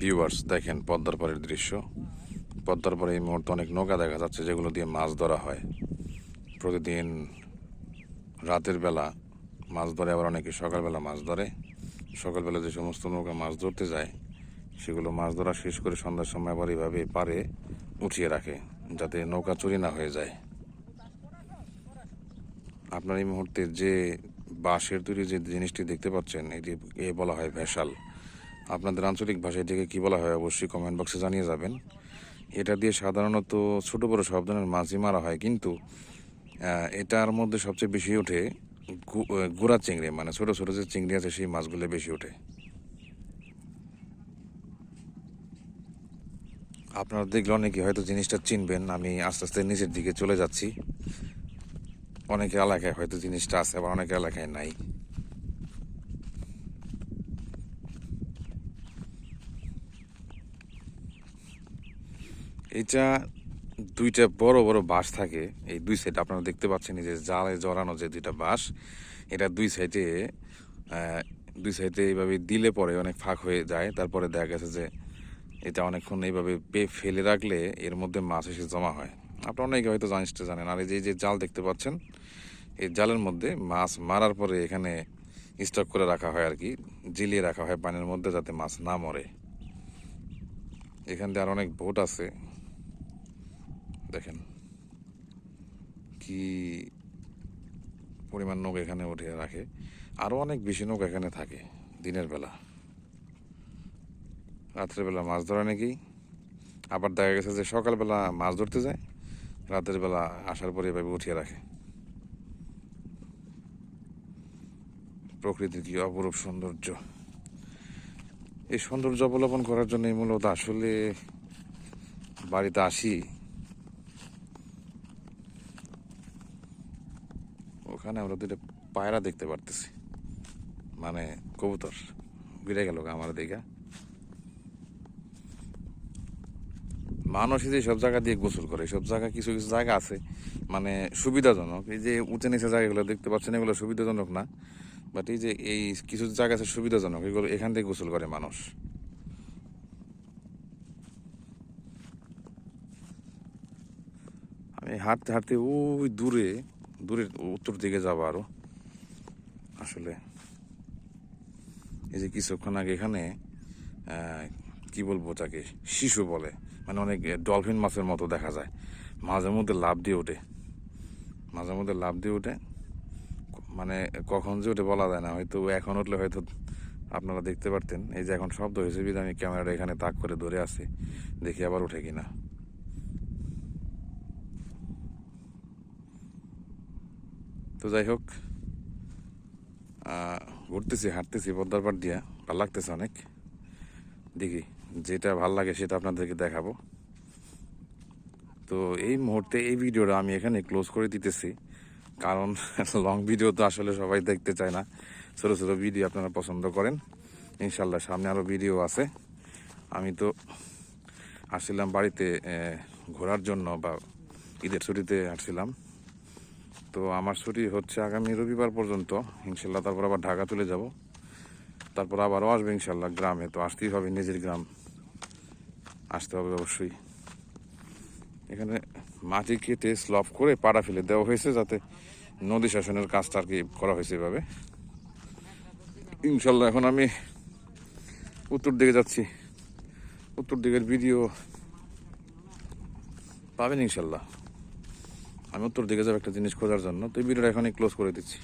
Viewers দেখেন পদ্মার পাড়ের দৃশ্য। পদ্মার পাড়ে এই মুহূর্তে অনেক নৌকা দেখা যাচ্ছে, যেগুলো দিয়ে মাছ ধরা হয়। প্রতিদিন রাতের বেলা মাছ ধরে, আবার অনেকে সকালবেলা মাছ ধরে। সকালবেলা যে সমস্ত নৌকা মাছ ধরতে যায়, সেগুলো মাছ ধরা শেষ করে সন্ধ্যার সময় আবার এইভাবে পারে উঠিয়ে রাখে, যাতে নৌকা চুরি না হয়ে যায়। আপনার এই মুহূর্তে যে বাঁশের তৈরি যে জিনিসটি দেখতে পাচ্ছেন, এটি এ বলা হয় ভেসাল। আপনাদের আঞ্চলিক ভাষায় এটাকে কী বলা হয় অবশ্যই কমেন্ট বক্সে জানিয়ে যাবেন। এটা দিয়ে সাধারণত ছোট বড় সব ধরনের মাছই মারা হয়, কিন্তু এটার মধ্যে সবচেয়ে বেশি ওঠে গুড়া চিংড়ি মানে ছোট ছোট যে চিংড়ি আছে সেই মাছগুলো বেশি ওঠে। আপনারা দেখলে অনেকে হয়তো জিনিসটা চিনবেন, আমি আস্তে আস্তে নিচের দিকে চলে যাচ্ছি। অনেক এলাকায় হয়তো জিনিসটা আছে, আবার অনেক এলাকায় নাই। এটা দুইটা বড় বড় বাঁশ থাকে। এই দুই সাইড আপনারা দেখতে পাচ্ছেন যে জালে জড়ানো যে দুইটা বাঁশ, এটা দুই সাইডে দুই সাইডে এইভাবে দিলে পরে অনেক ফাঁক হয়ে যায়। তারপরে দেখা গেছে যে এটা অনেকক্ষণ এইভাবে ফেলে রাখলে এর মধ্যে মাছ এসে জমা হয়। আপনারা অনেকে হয়তো জিনিসটা জানেন। আর এই যে যে জাল দেখতে পাচ্ছেন, এই জালের মধ্যে মাছ মারার পরে এখানে স্টক করে রাখা হয় আর কি জিলিয়ে রাখা হয় পানির মধ্যে যাতে মাছ না মরে। এখান দিয়ে আর অনেক বোট আছে। দেখেন। কি পরিমাণ নৌকা এখানে উঠিয়ে রাখে। আরও অনেক বেশি নৌকা এখানে থাকে দিনের বেলা। রাত্রের বেলা মাছ ধরা নাকি? আবার দেখা গেছে যে সকালবেলা মাছ ধরতে যায়, রাতের বেলা আসার পরে এভাবে উঠিয়ে রাখে। প্রকৃতির কি অপরূপ সৌন্দর্য। এই সৌন্দর্য অবলম্বন করার জন্য মূলত আসলে বাড়িতে আসি। ওখানে আমরা দুটো পায়রা দেখতে পারতেছি। মানে কবুতর। বিড়ে গেল আমার দিকে। মানুষই যে সব জায়গা দিয়ে গোসল করে, সব জায়গা কিছু কিছু জায়গা আছে মানে সুবিধাজনক। এই যে উঁচে নিচে জায়গাগুলো দেখতে পাচ্ছেন, এগুলো সুবিধাজনক না। বাট এই যে এই কিছু জায়গা আছে সুবিধাজনক, এগুলো এখান থেকে গোসল করে মানুষ। আমি হাঁটতে হাঁটতে ওই দূরে দূরে, উত্তর দিকে যাব আরও। আসলে এই যে কিছুক্ষণ আগে এখানে কি বলব তাকে, শিশু বলে মানে অনেক ডলফিন মাছের মতো দেখা যায়। মাঝে মধ্যে লাভ দিয়ে ওঠে। মাঝে মধ্যে লাভ দিয়ে ওঠে। মানে কখন যে ওঠে বলা যায় না, হয়তো এখন উঠলে হয়তো আপনারা দেখতে পারতেন। এই যে এখন শব্দ হয়েছে বিধে আমি ক্যামেরাটা এখানে তাক করে ধরে আছি দেখি আবার ওঠে কিনা। তো যাই হোক ঘুরতেছি, হাঁটতেছি, পদ্মার পাড় দিয়া। ভালো লাগতেছে অনেক। দেখি, যেটা ভালো লাগে সেটা আপনাদেরকে দেখাবো। তো এই মুহূর্তে এই ভিডিওটা আমি এখানে ক্লোজ করে দিতেছি। কারণ লং ভিডিও তো আসলে সবাই দেখতে চায় না। ছোটো ছোটো ভিডিও আপনারা পছন্দ করেন। ইনশাল্লাহ সামনে আরও ভিডিও আছে। আমি তো আসছিলাম বাড়িতে ঘোরার জন্য বা ঈদের ছুটিতে আসছিলাম তো আমার ছুটি হচ্ছে আগামী রবিবার পর্যন্ত। ইনশাল্লাহ তারপর আবার ঢাকা চলে যাব। তারপর আবারও আসবে ইনশাল্লাহ গ্রামে। তো আসতেই হবে নিজের গ্রাম। আসতে হবে অবশ্যই। এখানে মাটি কেটে স্লপ করে পাড়া ফেলে দেওয়া হয়েছে যাতে নদী শাসনের কাজটা আর কি করা হয়েছে এভাবে। ইনশাল্লাহ এখন আমি উত্তর দিকে যাচ্ছি। উত্তর দিকের ভিডিও পাবেন ইনশাল্লাহ। আমি উত্তর দিকে যাব একটা জিনিস খোঁজার জন্য, তো এই ভিডিওটা এখানে ক্লোজ করে দিচ্ছি।